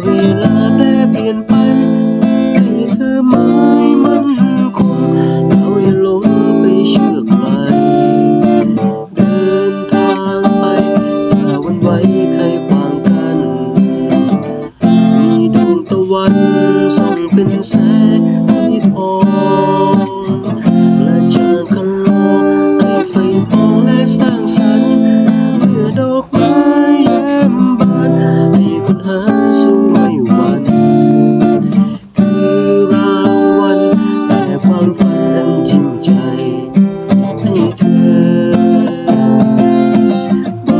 เวลาได้เปลี่ยนไปแต่เธอไม่มั่นคงเราอย่าหลงไปเชื่อใครเดินทางไปอย่าวันไหวใครวางกัน มีดวงตะวันส่องเป็นแสง Thank you.